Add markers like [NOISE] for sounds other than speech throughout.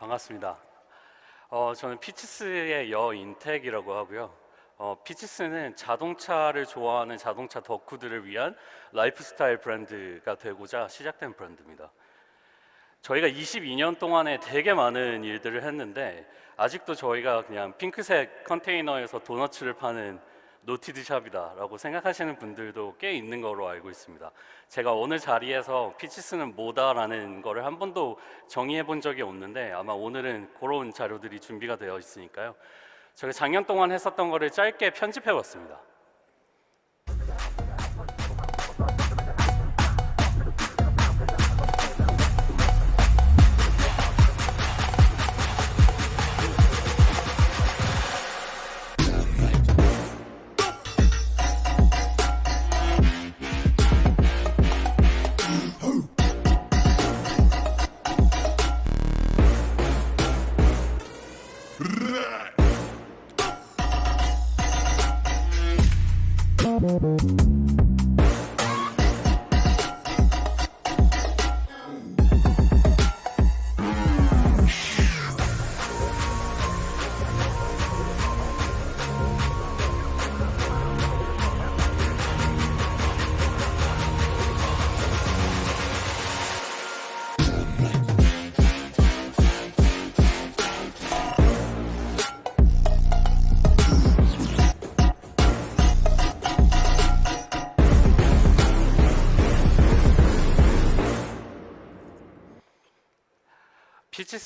반갑습니다. 어, 저는 피치스의 여인택이라고 하고요. 어, 피치스는 자동차를 좋아하는 자동차 덕후들을 위한 라이프스타일 브랜드가 되고자 시작된 브랜드입니다. 저희가 22년 동안에 되게 많은 일들을 했는데 아직도 저희가 그냥 핑크색 컨테이너에서 도너츠를 파는 노티드 샵이다라고 생각하시는 분들도 꽤 있는 거로 알고 있습니다. 제가 오늘 자리에서 피치스는 뭐다라는 거를 한 번도 정의해 본 적이 없는데 아마 오늘은 그런 자료들이 준비가 되어 있으니까요. 저희가 작년 동안 했었던 거를 짧게 편집해 봤습니다.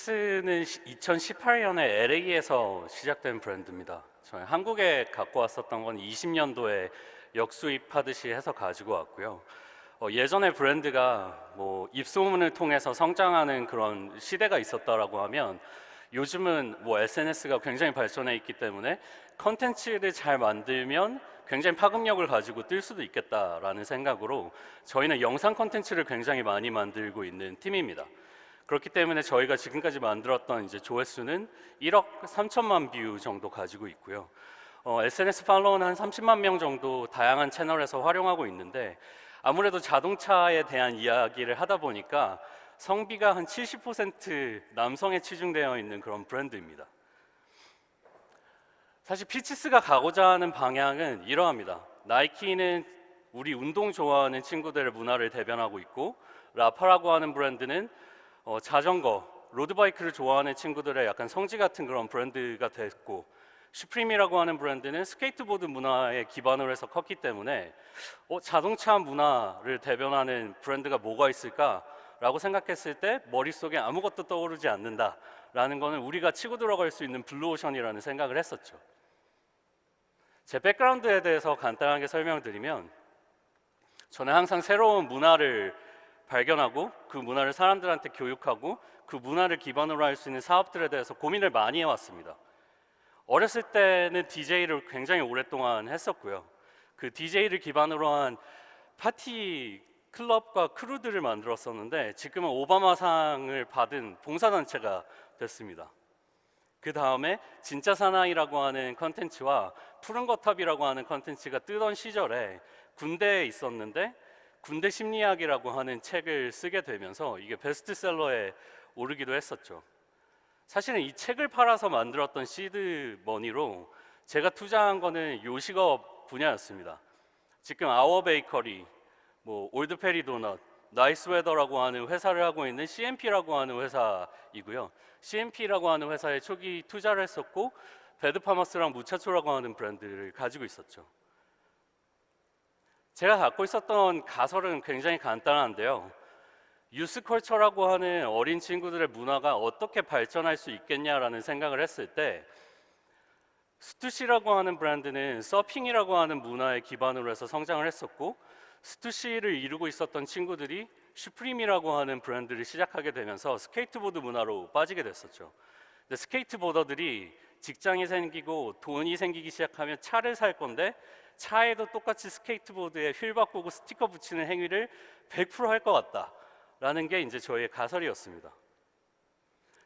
피치스는 2018년에 LA에서 시작된 브랜드입니다. 저희 한국에 갖고 왔었던 건 20년도에 역수입하듯이 해서 가지고 왔고요. 어, 예전에 브랜드가 뭐 입소문을 통해서 성장하는 그런 시대가 있었다라고 하면 요즘은 뭐 SNS가 굉장히 발전해 있기 때문에 컨텐츠를 잘 만들면 굉장히 파급력을 가지고 뜰 수도 있겠다라는 생각으로 저희는 영상 컨텐츠를 굉장히 많이 만들고 있는 팀입니다. 그렇기 때문에 저희가 지금까지 만들었던 이제 조회수는 1억 3천만 뷰 정도 가지고 있고요. 어, SNS 팔로우는 한 30만 명 정도 다양한 채널에서 활용하고 있는데 아무래도 자동차에 대한 이야기를 하다 보니까 성비가 한 70% 남성에 치중되어 있는 그런 브랜드입니다. 사실 피치스가 가고자 하는 방향은 이러합니다. 나이키는 우리 운동 좋아하는 친구들의 문화를 대변하고 있고 라파라고 하는 브랜드는 어, 자전거, 로드바이크를 좋아하는 친구들의 약간 성지 같은 그런 브랜드가 됐고 슈프림이라고 하는 브랜드는 스케이트보드 문화에 기반으로 해서 컸기 때문에 어, 자동차 문화를 대변하는 브랜드가 뭐가 있을까라고 생각했을 때 머릿속에 아무것도 떠오르지 않는다라는 거는 우리가 치고 들어갈 수 있는 블루오션이라는 생각을 했었죠. 제 백그라운드에 대해서 간단하게 설명드리면 저는 항상 새로운 문화를 발견하고 그 문화를 사람들한테 교육하고 그 문화를 기반으로 할 수 있는 사업들에 대해서 고민을 많이 해왔습니다. 어렸을 때는 DJ를 굉장히 오랫동안 했었고요. 그 DJ를 기반으로 한 파티 클럽과 크루들을 만들었었는데 지금은 오바마상을 받은 봉사단체가 됐습니다. 그 다음에 진짜 사나이라고 하는 컨텐츠와 푸른 거탑이라고 하는 컨텐츠가 뜨던 시절에 군대에 있었는데 군대 심리학이라고 하는 책을 쓰게 되면서 이게 베스트셀러에 오르기도 했었죠. 사실은 이 책을 팔아서 만들었던 시드 머니로 제가 투자한 거는 요식업 분야였습니다. 지금 아워 베이커리, 뭐 올드 페리 도넛, 나이스 웨더라고 하는 회사를 하고 있는 CMP라고 하는 회사이고요. CMP라고 하는 회사에 초기 투자를 했었고 배드 파머스랑 무차초라고 하는 브랜드를 가지고 있었죠. 제가 갖고 있었던 가설은 굉장히 간단한데요. 유스컬처라고 하는 어린 친구들의 문화가 어떻게 발전할 수 있겠냐라는 생각을 했을 때 스투시라고 하는 브랜드는 서핑이라고 하는 문화의 기반으로 해서 성장을 했었고 스투시를 이루고 있었던 친구들이 슈프림이라고 하는 브랜드를 시작하게 되면서 스케이트보드 문화로 빠지게 됐었죠. 근데 스케이트보더들이 직장이 생기고 돈이 생기기 시작하면 차를 살 건데 차에도 똑같이 스케이트보드에 휠 바꾸고 스티커 붙이는 행위를 100%할 것 같다라는 게 이제 저희의 가설이었습니다.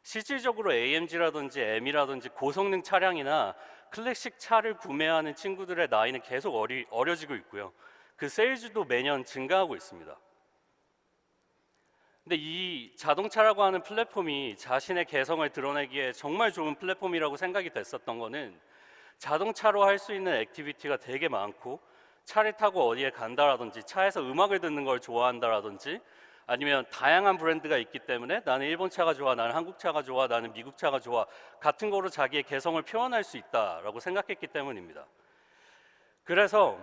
실질적으로 AMG라든지 M이라든지 고성능 차량이나 클래식 차를 구매하는 친구들의 나이는 계속 어리, 어려지고 있고요. 그 세일즈도 매년 증가하고 있습니다. 근데 이 자동차라고 하는 플랫폼이 자신의 개성을 드러내기에 정말 좋은 플랫폼이라고 생각이 됐었던 거는 자동차로 할 수 있는 액티비티가 되게 많고 차를 타고 어디에 간다라든지 차에서 음악을 듣는 걸 좋아한다라든지 아니면 다양한 브랜드가 있기 때문에 나는 일본 차가 좋아, 나는 한국 차가 좋아, 나는 미국 차가 좋아 같은 거로 자기의 개성을 표현할 수 있다라고 생각했기 때문입니다. 그래서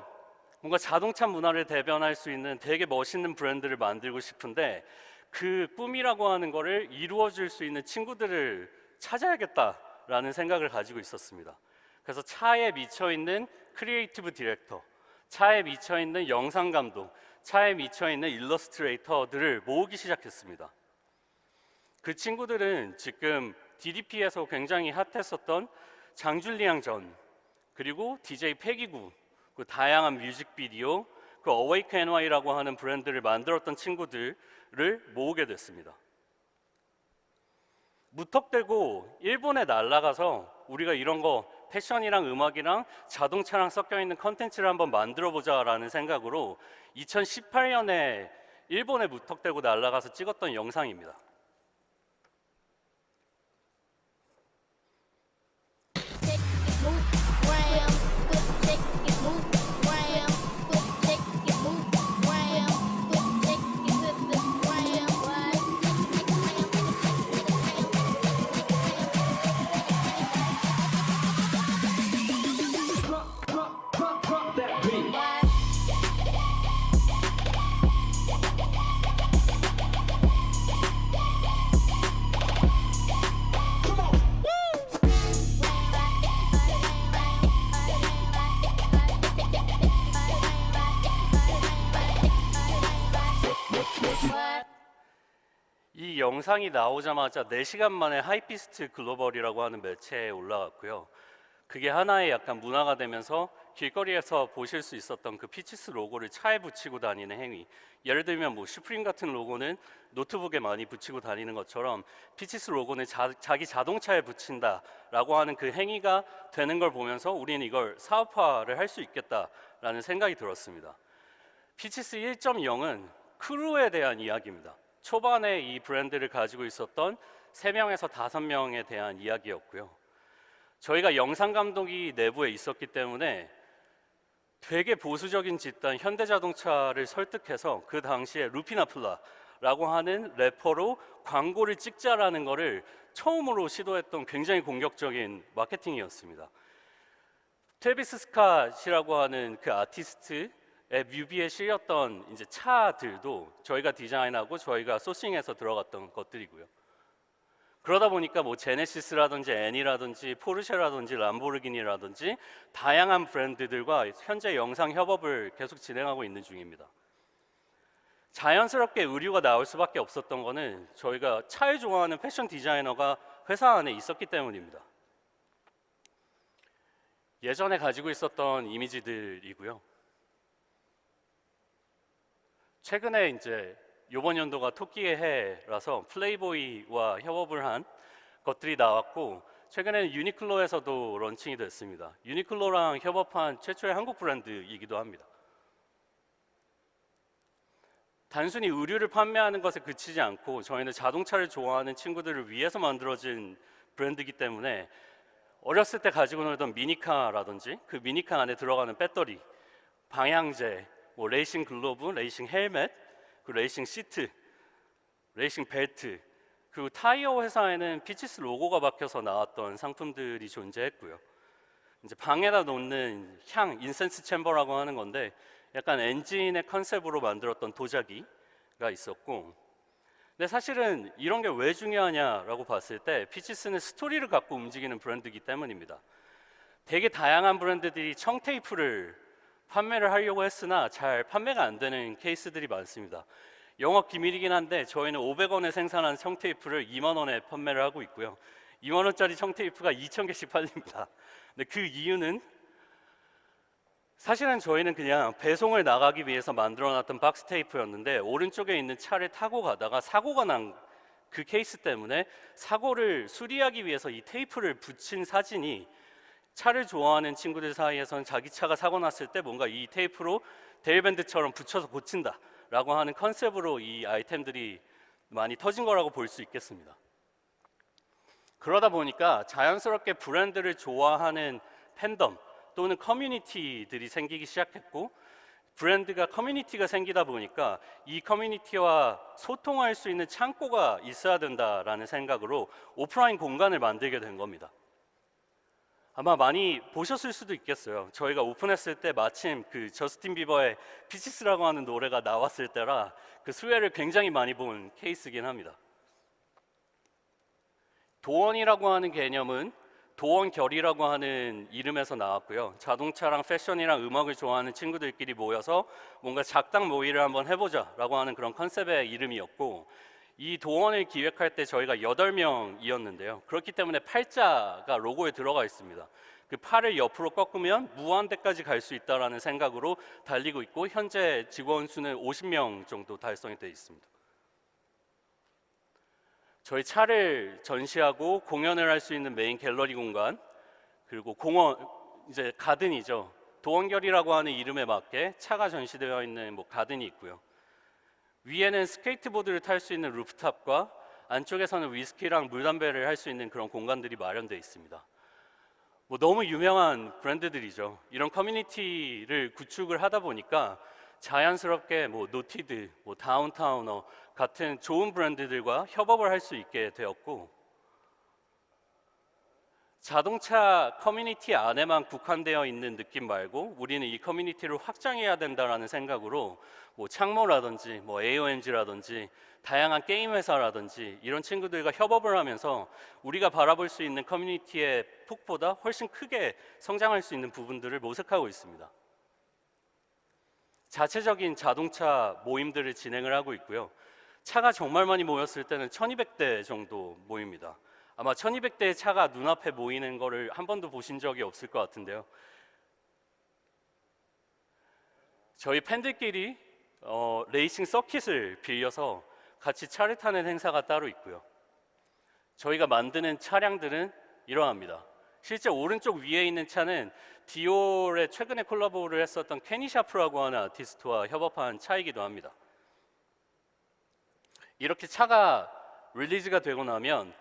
뭔가 자동차 문화를 대변할 수 있는 되게 멋있는 브랜드를 만들고 싶은데 그 꿈이라고 하는 거를 이루어 줄 수 있는 친구들을 찾아야겠다라는 생각을 가지고 있었습니다. 그래서 차에 미쳐 있는 크리에이티브 디렉터, 차에 미쳐 있는 영상 감독, 차에 미쳐 있는 일러스트레이터들을 모으기 시작했습니다. 그 친구들은 지금 DDP에서 굉장히 핫했었던 장줄리앙 전 그리고 DJ 패기구 그 다양한 뮤직비디오 그 어웨이크 NY라고 하는 브랜드를 만들었던 친구들을 모으게 됐습니다. 무턱대고 일본에 날아가서 우리가 이런 거 패션이랑 음악이랑 자동차랑 섞여 있는 컨텐츠를 한번 만들어 보자라는 생각으로 2018년에 일본에 무턱대고 날아가서 찍었던 영상입니다. 영상이 나오자마자 4시간 만에 하이피스트 글로벌이라고 하는 매체에 올라갔고요. 그게 하나의 약간 문화가 되면서 길거리에서 보실 수 있었던 그 피치스 로고를 차에 붙이고 다니는 행위. 예를 들면 뭐 슈프림 같은 로고는 노트북에 많이 붙이고 다니는 것처럼 피치스 로고는 자, 자기 자동차에 붙인다라고 하는 그 행위가 되는 걸 보면서 우리는 이걸 사업화를 할 수 있겠다라는 생각이 들었습니다. 피치스 1.0은 크루에 대한 이야기입니다. 초반에 이 브랜드를 가지고 있었던 3명에서 5명에 대한 이야기였고요. 저희가 영상 감독이 내부에 있었기 때문에 되게 보수적인 집단 현대자동차를 설득해서 그 당시에 루피나플라라고 하는 래퍼로 광고를 찍자라는 거를 처음으로 시도했던 굉장히 공격적인 마케팅이었습니다. 트래비스 스캇이라고 하는 그 아티스트의 뮤비에 실렸던 이제 차들도 저희가 디자인하고 저희가 소싱해서 들어갔던 것들이고요. 그러다 보니까 뭐 제네시스라든지 애니라든지 포르쉐라든지 람보르기니라든지 다양한 브랜드들과 현재 영상 협업을 계속 진행하고 있는 중입니다. 자연스럽게 의류가 나올 수밖에 없었던 거는 저희가 차를 좋아하는 패션 디자이너가 회사 안에 있었기 때문입니다. 예전에 가지고 있었던 이미지들이고요. 최근에 이제 이번 연도가 토끼의 해라서 플레이보이와 협업을 한 것들이 나왔고 최근에는 유니클로에서도 런칭이 됐습니다. 유니클로랑 협업한 최초의 한국 브랜드이기도 합니다. 단순히 의류를 판매하는 것에 그치지 않고 저희는 자동차를 좋아하는 친구들을 위해서 만들어진 브랜드이기 때문에 어렸을 때 가지고 놀던 미니카라든지 그 미니카 안에 들어가는 배터리, 방향제, 뭐 레이싱 글로브, 레이싱 헬멧, 그 레이싱 시트, 레이싱 벨트, 그리고 타이어 회사에는 피치스 로고가 박혀서 나왔던 상품들이 존재했고요. 이제 방에다 놓는 향, 인센스 챔버라고 하는 건데 약간 엔진의 컨셉으로 만들었던 도자기가 있었고 근데 사실은 이런 게 왜 중요하냐라고 봤을 때 피치스는 스토리를 갖고 움직이는 브랜드이기 때문입니다. 되게 다양한 브랜드들이 청테이프를 판매를 하려고 했으나 잘 판매가 안 되는 케이스들이 많습니다. 영업 기밀이긴 한데 저희는 500원에 생산한 청테이프를 2만 원에 판매를 하고 있고요. 2만 원짜리 청테이프가 2천 개씩 팔립니다. 근데 그 이유는 사실은 저희는 그냥 배송을 나가기 위해서 만들어놨던 박스 테이프였는데 오른쪽에 있는 차를 타고 가다가 사고가 난 그 케이스 때문에 사고를 수리하기 위해서 이 테이프를 붙인 사진이 차를 좋아하는 친구들 사이에서는 자기 차가 사고 났을 때 뭔가 이 테이프로 데일밴드처럼 붙여서 고친다라고 하는 컨셉으로 이 아이템들이 많이 터진 거라고 볼 수 있겠습니다. 그러다 보니까 자연스럽게 브랜드를 좋아하는 팬덤 또는 커뮤니티들이 생기기 시작했고 브랜드가 커뮤니티가 생기다 보니까 이 커뮤니티와 소통할 수 있는 창고가 있어야 된다라는 생각으로 오프라인 공간을 만들게 된 겁니다. 아마 많이 보셨을 수도 있겠어요. 저희가 오픈했을 때 마침 그 저스틴 비버의 피치스라고 하는 노래가 나왔을 때라 그 수혜를 굉장히 많이 본 케이스긴 합니다. 도원이라고 하는 개념은 도원결이라고 하는 이름에서 나왔고요. 자동차랑 패션이랑 음악을 좋아하는 친구들끼리 모여서 뭔가 작당 모의를 한번 해보자라고 하는 그런 컨셉의 이름이었고 이 도원을 기획할 때 저희가 8명이었는데요. 그렇기 때문에 팔자가 로고에 들어가 있습니다. 그 팔을 옆으로 꺾으면 무한대까지 갈 수 있다라는 생각으로 달리고 있고 현재 직원 수는 50명 정도 달성이 되어 있습니다. 저희 차를 전시하고 공연을 할 수 있는 메인 갤러리 공간 그리고 공원 이제 가든이죠. 도원결이라고 하는 이름에 맞게 차가 전시되어 있는 뭐 가든이 있고요. 위에는 스케이트보드를 탈 수 있는 루프탑과 안쪽에서는 위스키랑 물담배를 할 수 있는 그런 공간들이 마련되어 있습니다. 뭐 너무 유명한 브랜드들이죠. 이런 커뮤니티를 구축을 하다 보니까 자연스럽게 뭐 노티드, 뭐 다운타우너 같은 좋은 브랜드들과 협업을 할 수 있게 되었고 자동차 커뮤니티 안에만 국한되어 있는 느낌 말고 우리는 이 커뮤니티를 확장해야 된다라는 생각으로 뭐 창모라든지 뭐 AOMG라든지 다양한 게임 회사라든지 이런 친구들과 협업을 하면서 우리가 바라볼 수 있는 커뮤니티의 폭보다 훨씬 크게 성장할 수 있는 부분들을 모색하고 있습니다. 자체적인 자동차 모임들을 진행을 하고 있고요. 차가 정말 많이 모였을 때는 1200대 정도 모입니다. 아마 1200대의 차가 눈앞에 모이는 거를 한 번도 보신 적이 없을 것 같은데요. 저희 팬들끼리 어, 레이싱 서킷을 빌려서 같이 차를 타는 행사가 따로 있고요. 저희가 만드는 차량들은 이러합니다. 실제 오른쪽 위에 있는 차는 디올의 최근에 콜라보를 했었던 케니 샤프라고 하는 아티스트와 협업한 차이기도 합니다. 이렇게 차가 릴리즈가 되고 나면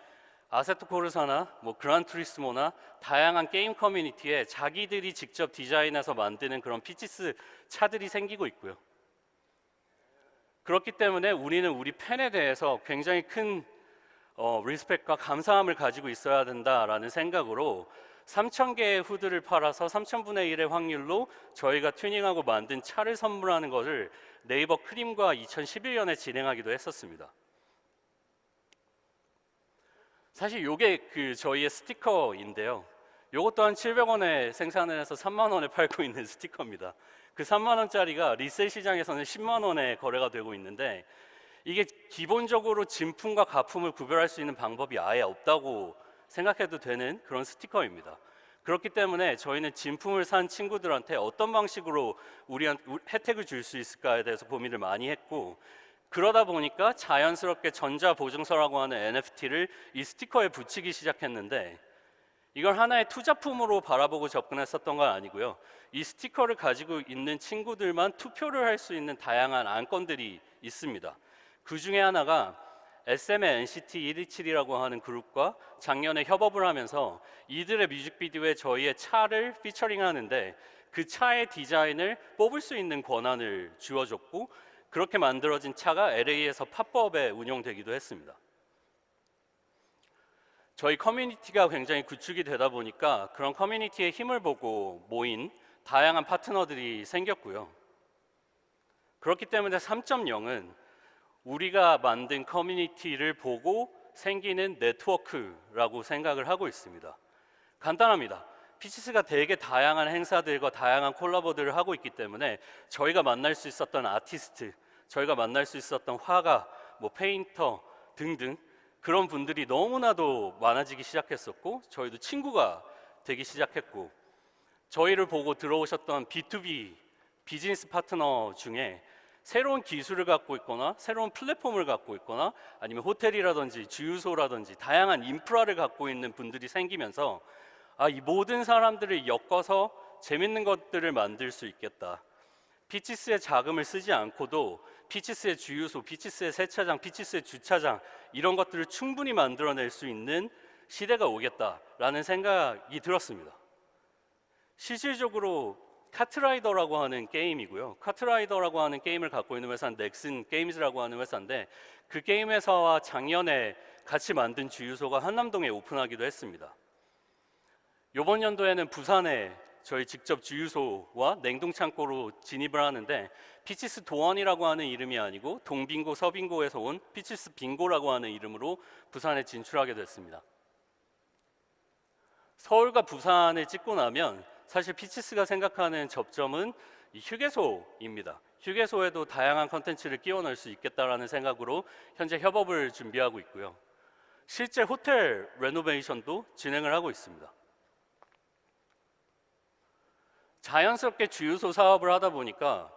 아세토 코르사나 뭐 그란 투리스모나 다양한 게임 커뮤니티에 자기들이 직접 디자인해서 만드는 그런 피치스 차들이 생기고 있고요. 그렇기 때문에 우리는 우리 팬에 대해서 굉장히 큰 어, 리스펙과 감사함을 가지고 있어야 된다라는 생각으로 3,000개의 후드를 팔아서 3,000분의 1의 확률로 저희가 튜닝하고 만든 차를 선물하는 것을 네이버 크림과 2011년에 진행하기도 했었습니다. 사실 이게 그 저희의 스티커인데요. 이것 또한 700원에 생산을 해서 3만 원에 팔고 있는 [LAUGHS] 스티커입니다. 그 3만 원짜리가 리셀 시장에서는 10만 원에 거래가 되고 있는데 이게 기본적으로 진품과 가품을 구별할 수 있는 방법이 아예 없다고 생각해도 되는 그런 스티커입니다. 그렇기 때문에 저희는 진품을 산 친구들한테 어떤 방식으로 우리한 우- 혜택을 줄 수 있을까에 대해서 고민을 많이 했고 그러다 보니까 자연스럽게 전자 보증서라고 하는 NFT를 이 스티커에 붙이기 시작했는데 이걸 하나의 투자품으로 바라보고 접근했었던 건 아니고요. 이 스티커를 가지고 있는 친구들만 투표를 할 수 있는 다양한 안건들이 있습니다. 그 중에 하나가 SM의 NCT 127이라고 하는 그룹과 작년에 협업을 하면서 이들의 뮤직비디오에 저희의 차를 피처링 하는데 그 차의 디자인을 뽑을 수 있는 권한을 주어줬고 그렇게 만들어진 차가 LA에서 팝업에 운영되기도 했습니다. 저희 커뮤니티가 굉장히 구축이 되다 보니까 그런 커뮤니티의 힘을 보고 모인 다양한 파트너들이 생겼고요. 그렇기 때문에 3.0은 우리가 만든 커뮤니티를 보고 생기는 네트워크라고 생각을 하고 있습니다. 간단합니다. 피치스가 되게 다양한 행사들과 다양한 콜라보들을 하고 있기 때문에 저희가 만날 수 있었던 아티스트, 저희가 만날 수 있었던 화가, 뭐 페인터 등등 그런 분들이 너무나도 많아지기 시작했었고 저희도 친구가 되기 시작했고 저희를 보고 들어오셨던 B2B 비즈니스 파트너 중에 새로운 기술을 갖고 있거나 새로운 플랫폼을 갖고 있거나 아니면 호텔이라든지 주유소라든지 다양한 인프라를 갖고 있는 분들이 생기면서 아, 이 모든 사람들을 엮어서 재밌는 것들을 만들 수 있겠다. 피치스의 자금을 쓰지 않고도 피치스의 주유소, 피치스의 세차장, 피치스의 주차장 이런 것들을 충분히 만들어낼 수 있는 시대가 오겠다라는 생각이 들었습니다. 실질적으로 카트라이더라고 하는 게임이고요. 카트라이더라고 하는 게임을 갖고 있는 회사는 넥슨 게임즈라고 하는 회사인데 그 게임 회사와 작년에 같이 만든 주유소가 한남동에 오픈하기도 했습니다. 이번 연도에는 부산에 저희 직접 주유소와 냉동 창고로 진입을 하는데 피치스 도원이라고 하는 이름이 아니고 동빙고 서빙고에서 온 피치스 빙고라고 하는 이름으로 부산에 진출하게 됐습니다. 서울과 부산을 찍고 나면 사실 피치스가 생각하는 접점은 이 휴게소입니다. 휴게소에도 다양한 컨텐츠를 끼워 넣을 수 있겠다라는 생각으로 현재 협업을 준비하고 있고요. 실제 호텔 레노베이션도 진행을 하고 있습니다. 자연스럽게 주유소 사업을 하다 보니까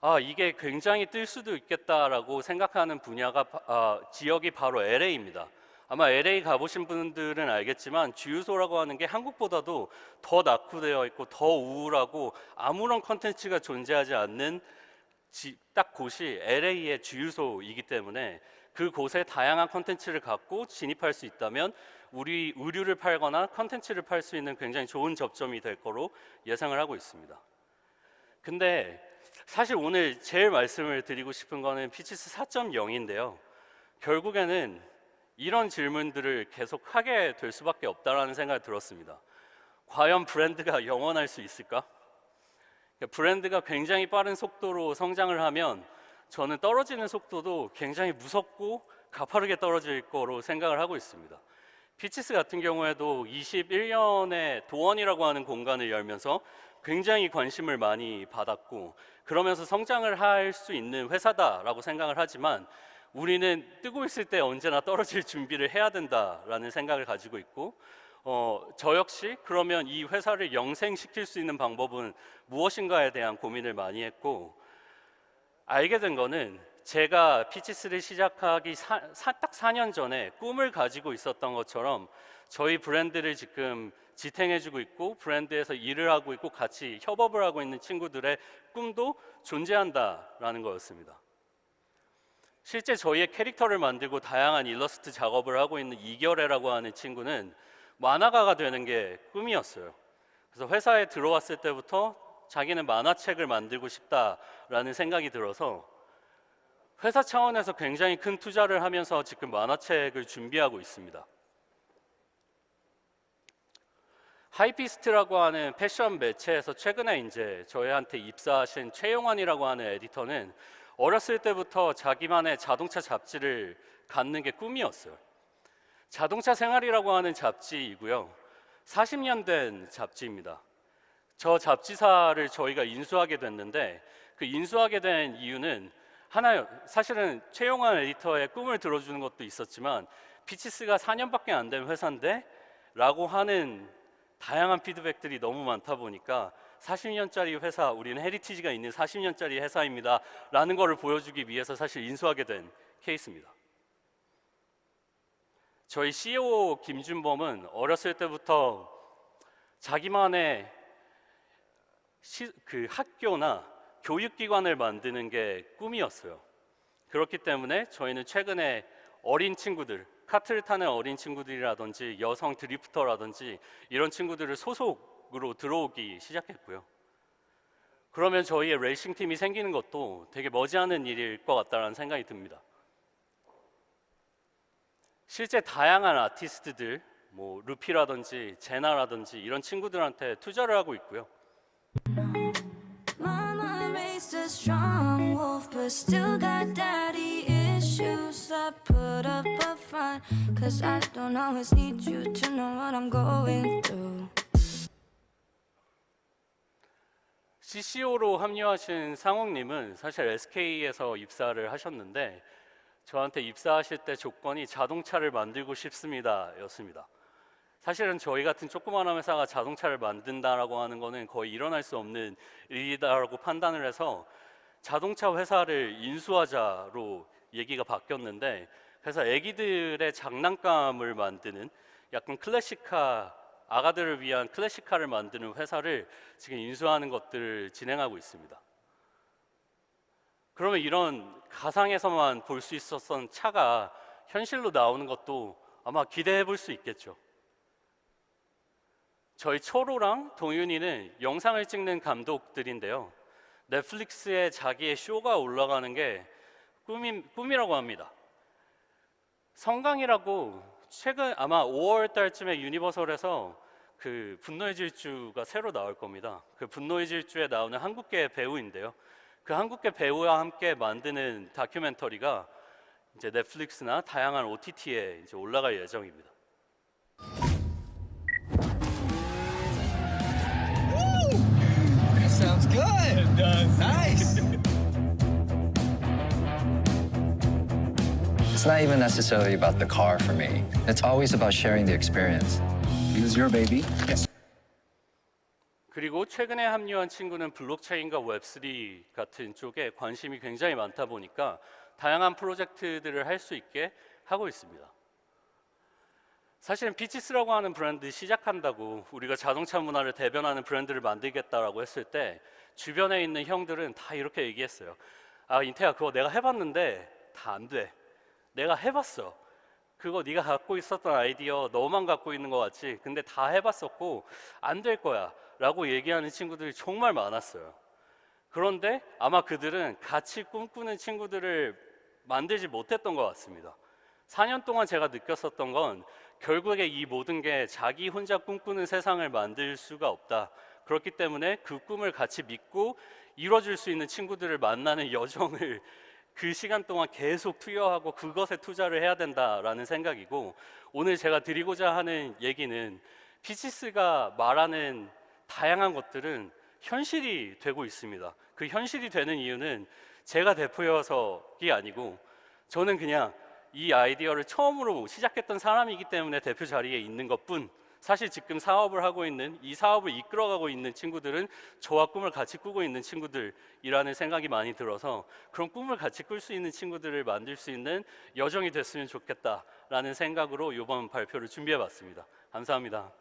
아 이게 굉장히 뜰 수도 있겠다라고 생각하는 분야가 바- 아, 지역이 바로 LA입니다. 아마 LA 가보신 분들은 알겠지만 주유소라고 하는 게 한국보다도 더 낙후되어 있고 더 우울하고 아무런 컨텐츠가 존재하지 않는 지- 딱 곳이 LA의 주유소이기 때문에 그 곳에 다양한 컨텐츠를 갖고 진입할 수 있다면 우리 의류를 팔거나 컨텐츠를 팔 수 있는 굉장히 좋은 접점이 될 거로 예상을 하고 있습니다. 근데 사실 오늘 제일 말씀을 드리고 싶은 거는 피치스 4.0인데요. 결국에는 이런 질문들을 계속 하게 될 수밖에 없다라는 생각이 들었습니다. 과연 브랜드가 영원할 수 있을까? 그러니까 브랜드가 굉장히 빠른 속도로 성장을 하면 저는 떨어지는 속도도 굉장히 무섭고 가파르게 떨어질 거로 생각을 하고 있습니다. 피치스 같은 경우에도 21년에 도원이라고 하는 공간을 열면서 굉장히 관심을 많이 받았고 그러면서 성장을 할 수 있는 회사다라고 생각을 하지만 우리는 뜨고 있을 때 언제나 떨어질 준비를 해야 된다라는 생각을 가지고 있고 어, 저 역시 그러면 이 회사를 영생시킬 수 있는 방법은 무엇인가에 대한 고민을 많이 했고 알게 된 거는 제가 피치스를 시작하기 사, 사- 딱 4년 전에 꿈을 가지고 있었던 것처럼 저희 브랜드를 지금 지탱해주고 있고 브랜드에서 일을 하고 있고 같이 협업을 하고 있는 친구들의 꿈도 존재한다라는 거였습니다. 실제 저희의 캐릭터를 만들고 다양한 일러스트 작업을 하고 있는 이결애라고 하는 친구는 만화가가 되는 게 꿈이었어요. 그래서 회사에 들어왔을 때부터 자기는 만화책을 만들고 싶다라는 생각이 들어서 회사 차원에서 굉장히 큰 투자를 하면서 지금 만화책을 준비하고 있습니다. 하이피스트라고 하는 패션 매체에서 최근에 이제 저희한테 입사하신 최용환이라고 하는 에디터는 어렸을 때부터 자기만의 자동차 잡지를 갖는 게 꿈이었어요. 자동차 생활이라고 하는 잡지이고요. 40년 된 잡지입니다. 저 잡지사를 저희가 인수하게 됐는데 그 인수하게 된 이유는 하나 사실은 최용환 에디터의 꿈을 들어주는 것도 있었지만 피치스가 4년밖에 안 된 회사인데 라고 하는 다양한 피드백들이 너무 많다 보니까 40년짜리 회사 우리는 헤리티지가 있는 40년짜리 회사입니다 라는 거를 보여주기 위해서 사실 인수하게 된 케이스입니다. 저희 CEO 김준범은 어렸을 때부터 자기만의 시, 그 학교나 교육기관을 만드는 게 꿈이었어요. 그렇기 때문에 저희는 최근에 어린 친구들, 카트를 타는 어린 친구들이라든지 여성 드리프터라든지 이런 친구들을 소속으로 들어오기 시작했고요. 그러면 저희의 레이싱 팀이 생기는 것도 되게 머지않은 일일 것 같다는 생각이 듭니다. 실제 다양한 아티스트들, 뭐 루피라든지 제나라든지 이런 친구들한테 투자를 하고 있고요. CCO로 합류하신 상욱님은 사실 SK에서 입사를 하셨는데 저한테 입사하실 때 조건이 자동차를 만들고 싶습니다 였습니다. 사실은 저희 같은 조그마한 회사가 자동차를 만든다라고 하는 거는 거의 일어날 수 없는 일이다라고 판단을 해서 자동차 회사를 인수하자로 얘기가 바뀌었는데 그래서 아기들의 장난감을 만드는 약간 클래식카 아가들을 위한 클래식카를 만드는 회사를 지금 인수하는 것들을 진행하고 있습니다. 그러면 이런 가상에서만 볼 수 있었던 차가 현실로 나오는 것도 아마 기대해 볼 수 있겠죠. 저희 초로랑 동윤이는 영상을 찍는 감독들인데요. 넷플릭스에 자기의 쇼가 올라가는 게 꿈이, 꿈이라고 합니다. 성강이라고 최근 아마 5월 달쯤에 유니버설에서 그 분노의 질주가 새로 나올 겁니다. 그 분노의 질주에 나오는 한국계 배우인데요. 그 한국계 배우와 함께 만드는 다큐멘터리가 이제 넷플릭스나 다양한 OTT에 이제 올라갈 예정입니다. It does. Nice. It's not even necessarily about the car for me. It's always about sharing the experience. Use your baby. Yes. 그리고 최근에 합류한 친구는 블록체인과 웹3 같은 쪽에 관심이 굉장히 많다 보니까 다양한 프로젝트들을 할 수 있게 하고 있습니다. 사실은 피치스라고 하는 브랜드 시작한다고 우리가 자동차 문화를 대변하는 브랜드를 만들겠다라고 했을 때 주변에 있는 형들은 다 이렇게 얘기했어요. 아 인태야 그거 내가 해봤는데 다 안 돼. 내가 해봤어. 그거 네가 갖고 있었던 아이디어 너만 갖고 있는 것 같지. 근데 다 해봤었고 안 될 거야. 라고 얘기하는 친구들이 정말 많았어요. 그런데 아마 그들은 같이 꿈꾸는 친구들을 만들지 못했던 것 같습니다. 4년 동안 제가 느꼈었던 건 결국에 이 모든 게 자기 혼자 꿈꾸는 세상을 만들 수가 없다. 그렇기 때문에 그 꿈을 같이 믿고 이뤄줄 수 있는 친구들을 만나는 [LAUGHS] 여정을 그 시간 동안 계속 투여하고 그것에 투자를 해야 된다라는 생각이고 오늘 제가 드리고자 하는 얘기는 피치스가 말하는 다양한 것들은 현실이 되고 있습니다. 그 현실이 되는 이유는 제가 대표여서이 아니고 저는 그냥 이 아이디어를 처음으로 시작했던 사람이기 때문에 대표 자리에 있는 것뿐 사실 지금 사업을 하고 있는 이 사업을 이끌어가고 있는 친구들은 저와 꿈을 같이 꾸고 있는 친구들이라는 생각이 많이 들어서 그런 꿈을 같이 꿀 수 있는 친구들을 만들 수 있는 여정이 됐으면 좋겠다라는 생각으로 이번 발표를 준비해 봤습니다. 감사합니다.